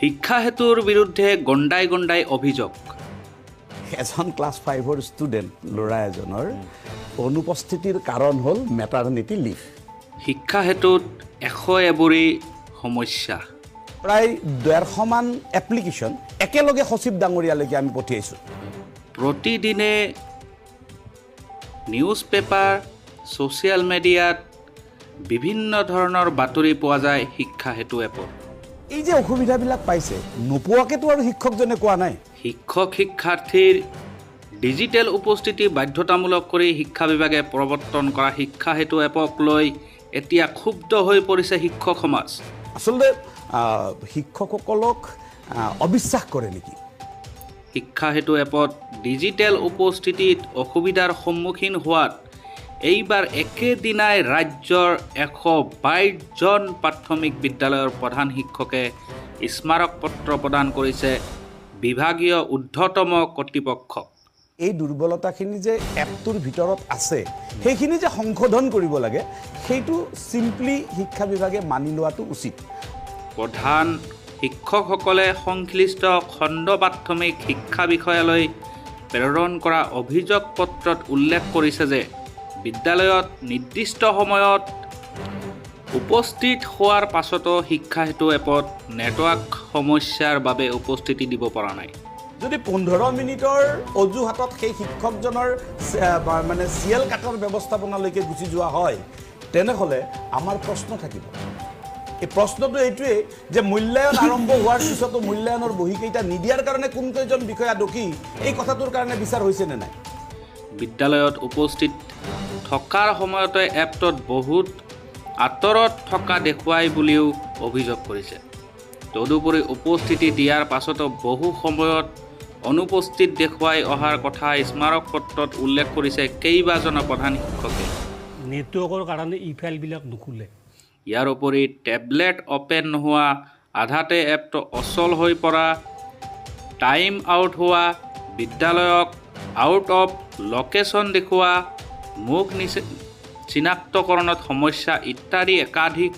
শিক্ষা সেতুৰ বিৰুদ্ধে গণ্ডাই গণ্ডাই অভিযোগ। এজন ক্লাছ ফাইভৰ ষ্টুডেণ্ট ল'ৰা এজনৰ অনুপস্থিতিৰ কাৰণ হ'ল মেটাৰনিটি লিভ। শিক্ষা সেতুত এশ এবুৰি সমস্যা। প্ৰায় ডেৰশমান এপ্লিকেশ্যন একেলগে সচিব ডাঙৰীয়ালৈকে আমি পঠিয়াইছোঁ। প্ৰতিদিনে নিউজ পেপাৰ ছ'চিয়েল মিডিয়াত বিভিন্ন ধৰণৰ বাতৰি পোৱা যায় শিক্ষা সেতু এপত। এই যে অসুবিধাবিলাক পাইছে নোপোৱাকেতো আৰু শিক্ষকজনে কোৱা নাই। শিক্ষক শিক্ষাৰ্থীৰ ডিজিটেল উপস্থিতি বাধ্যতামূলক কৰি শিক্ষা বিভাগে প্ৰৱৰ্তন কৰা শিক্ষা সেতু এপক লৈ এতিয়া ক্ষুব্ধ হৈ পৰিছে শিক্ষক সমাজ। আচলতে শিক্ষকসকলক অবিশ্বাস কৰে নেকি? শিক্ষা সেতু এপত ডিজিটেল উপস্থিতিত অসুবিধাৰ সন্মুখীন হোৱাত এইবাৰ একেদিনাই ৰাজ্যৰ এশ বাইছজন প্ৰাথমিক বিদ্যালয়ৰ প্ৰধান শিক্ষকে স্মাৰক পত্ৰ প্ৰদান কৰিছে বিভাগীয় ঊৰ্ধতম কৰ্তৃপক্ষক। এই দুৰ্বলতাখিনি যে এপটোৰ ভিতৰত আছে সেইখিনি যে সংশোধন কৰিব লাগে সেইটো চিম্পলি শিক্ষা বিভাগে মানি লোৱাটো উচিত। প্ৰধান শিক্ষকসকলে সংশ্লিষ্ট খণ্ড প্ৰাথমিক শিক্ষা বিষয়ালৈ প্ৰেৰণ কৰা অভিযোগ পত্ৰত উল্লেখ কৰিছে যে বিদ্যালয়ত নিৰ্দিষ্ট সময়ত উপস্থিত হোৱাৰ পাছতো শিক্ষা সেতু এপত নেটৱৰ্ক সমস্যাৰ বাবে উপস্থিতি দিব পৰা নাই। যদি পোন্ধৰ মিনিটৰ অজুহাতত সেই শিক্ষকজনৰ মানে চিয়েল কাটৰ ব্যৱস্থাপনালৈকে গুচি যোৱা হয় তেনেহ'লে আমাৰ প্ৰশ্ন থাকিব। এই প্ৰশ্নটো এইটোৱেই যে মূল্যায়ন আৰম্ভ হোৱাৰ পিছতো মূল্যায়নৰ বহীকেইটা নিদিয়াৰ কাৰণে কোনকেইজন বিষয়া দোষী এই কথাটোৰ কাৰণে বিচাৰ হৈছেনে নাই? বিদ্যালয়ত উপস্থিত থকাৰ সময়তে এপটোত বহুত আঁতৰত থকা দেখুৱাই বুলিও অভিযোগ কৰিছে। তদুপৰি উপস্থিতি দিয়াৰ পাছতো বহু সময়ত অনুপস্থিত দেখুৱাই অহাৰ কথা স্মাৰক পত্ৰত উল্লেখ কৰিছে কেইবাজনো প্ৰধান শিক্ষকে। নেটৱৰ্কৰ কাৰণে ই ফাইলবিলাক নুখুলে। ইয়াৰ উপৰি টেবলেট অ'পেন নোহোৱা আধাতে এপটো অচল হৈ পৰা টাইম আউট হোৱা বিদ্যালয়ক আউট অফ লোকেশ্যন দেখুওৱা মুখ চিনাক্তকৰণত সমস্যা ইত্যাদি একাধিক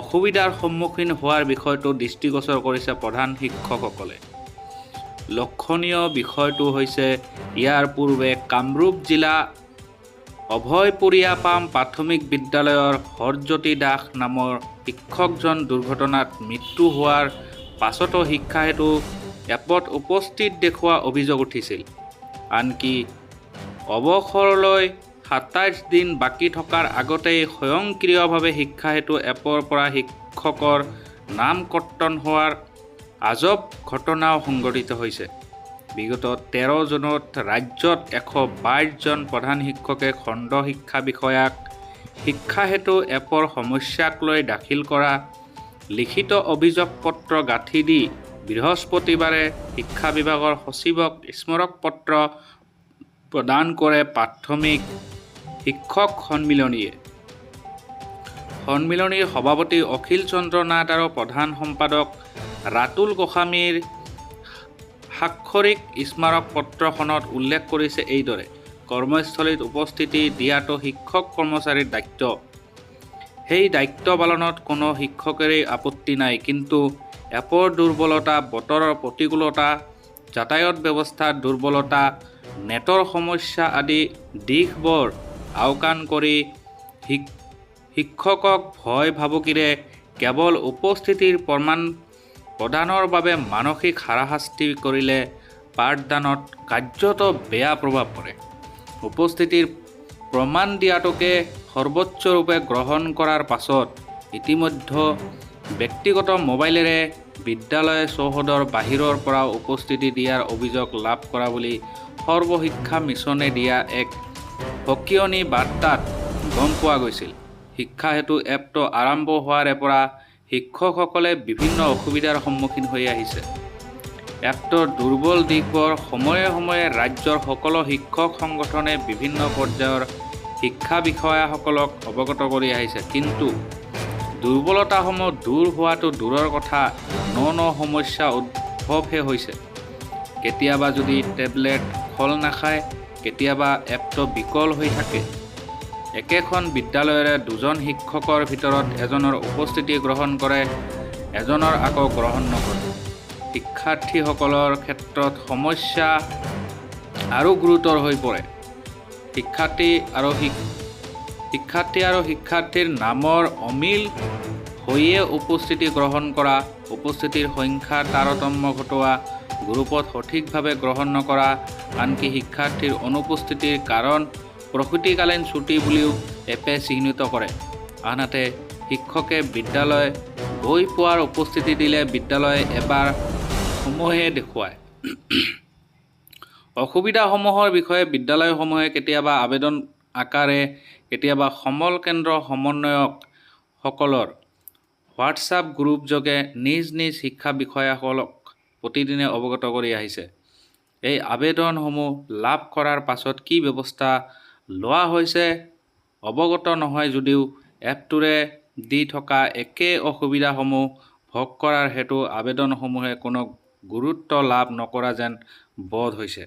অসুবিধাৰ সন্মুখীন হোৱাৰ বিষয়টো দৃষ্টিগোচৰ কৰিছে প্ৰধান শিক্ষকসকলে। লক্ষণীয় বিষয়টো হৈছে ইয়াৰ পূৰ্বে কামৰূপ জিলা অভয়পুৰীয়া পাম প্ৰাথমিক বিদ্যালয়ৰ হৰজ্যোতি দাস নামৰ শিক্ষকজন দুৰ্ঘটনাত মৃত্যু হোৱাৰ পাছতো শিক্ষা হেতু এপত উপস্থিত দেখুওৱা অভিযোগ উঠিছিল। আনকি অৱসৰলৈ সাতাইছ দিন বাকী থকাৰ আগতেই স্বয়ংক্ৰিয়ভাৱে শিক্ষা হেতু এপৰ পৰা শিক্ষকৰ নাম কৰ্তন হোৱাৰ আজব ঘটনাও সংঘটিত হৈছে। বিগত তেৰ জুনত ৰাজ্যত এশ বাইছজন প্ৰধান শিক্ষকে খণ্ড শিক্ষা বিষয়াক শিক্ষা হেতু এপৰ সমস্যাক লৈ দাখিল কৰা লিখিত অভিযোগ পত্ৰ গাঁঠি দি বৃহস্পতিবাৰে শিক্ষা বিভাগৰ সচিবক স্মাৰক পত্ৰ প্ৰদান কৰে প্ৰাথমিক শিক্ষক সন্মিলনীয়ে। সন্মিলনীৰ সভাপতি অখিল চন্দ্ৰ নাথ আৰু প্ৰধান সম্পাদক ৰাতুল গোস্বামীৰ সাক্ষৰিক স্মাৰক পত্ৰখনত উল্লেখ কৰিছে এইদৰে, কৰ্মস্থলীত উপস্থিতি দিয়াটো শিক্ষক কৰ্মচাৰীৰ দায়িত্ব। সেই দায়িত্ব পালনত কোনো শিক্ষকৰেই আপত্তি নাই, কিন্তু এপৰ দুৰ্বলতা, বতৰৰ প্ৰতিকূলতা, যাতায়াত ব্যৱস্থাৰ দুৰ্বলতা, নেটৰ সমস্যা আদি দিশবোৰ আওকাণ কৰি শিক শিক্ষকক ভয় ভাবুকিৰে কেৱল উপস্থিতিৰ প্ৰমাণ প্ৰদানৰ বাবে মানসিক হাৰাশাস্তি কৰিলে পাঠদানত কাৰ্যত বেয়া প্ৰভাৱ পৰে। উপস্থিতিৰ প্ৰমাণ দিয়াটোকে সৰ্বোচ্চ ৰূপে গ্ৰহণ কৰাৰ পাছত ইতিমধ্যে ব্যক্তিগত মোবাইলেৰে বিদ্যালয় চৌহদৰ বাহিৰৰ পৰা উপস্থিতি দিয়াৰ অভিযোগ লাভ কৰা বুলি সৰ্বশিক্ষা মিছনে দিয়া এক সকিয়নি বাৰ্তাত গম পোৱা গৈছিল। শিক্ষা হেতু এপটো আৰম্ভ হোৱাৰে পৰা শিক্ষকসকলে বিভিন্ন অসুবিধাৰ সন্মুখীন হৈ আহিছে। এপটোৰ দুৰ্বল দিশবোৰ সময়ে সময়ে ৰাজ্যৰ সকলো শিক্ষক সংগঠনে বিভিন্ন পৰ্যায়ৰ শিক্ষা বিষয়াসকলক অৱগত কৰি আহিছে। কিন্তু দুৰ্বলতাসমূহ দূৰ হোৱাটো দূৰৰ কথা ন ন সমস্যা উদ্ভৱহে হৈছে। কেতিয়াবা যদি টেবলেট খোল নাখায় কেতিয়াবা এপটো বিকল হৈ থাকে। একেখন বিদ্যালয়ৰে দুজন শিক্ষকৰ ভিতৰত এজনৰ উপস্থিতি গ্ৰহণ কৰে এজনৰ আকৌ গ্ৰহণ নকৰে। শিক্ষাৰ্থীসকলৰ ক্ষেত্ৰত সমস্যা আৰু গুৰুতৰ হৈ পৰে। শিক্ষাৰ্থী আৰু শিক- শিক্ষাৰ্থী আৰু শিক্ষাৰ্থীৰ নামৰ অমিল হৈয়ে উপস্থিতি গ্ৰহণ কৰা উপস্থিতিৰ সংখ্যাৰ তাৰতম্য ঘটোৱা গ্ৰুপত সঠিকভাৱে গ্ৰহণ নকৰা আনকি শিক্ষাৰ্থীৰ অনুপস্থিতিৰ কাৰণ প্ৰসূতিকালীন ছুটি বুলিও এপে চিহ্নিত কৰে। আনহাতে শিক্ষকে বিদ্যালয় গৈ পোৱাৰ উপস্থিতি দিলে বিদ্যালয়ে এবাৰ সমূহে দেখুৱায়। অসুবিধাসমূহৰ বিষয়ে বিদ্যালয়সমূহে কেতিয়াবা আবেদন আকাৰে কেতিয়াবা সমল কেন্দ্ৰ সমন্বয়কসকলৰ হোৱাটছআপ গ্ৰুপযোগে নিজ নিজ শিক্ষা বিষয়াসকলক প্ৰতিদিনে অৱগত কৰি আহিছে। এই আবেদনসমূহ লাভ কৰাৰ পাছত কি ব্যৱস্থা লোৱা হৈছে, অৱগত নহয় যদিও এপটোৰে দি থকা একে অসুবিধাসমূহ ভোগ কৰাৰ হেতু আবেদনসমূহে কোনো গুৰুত্ব লাভ নকৰা যেন বোধ হৈছে।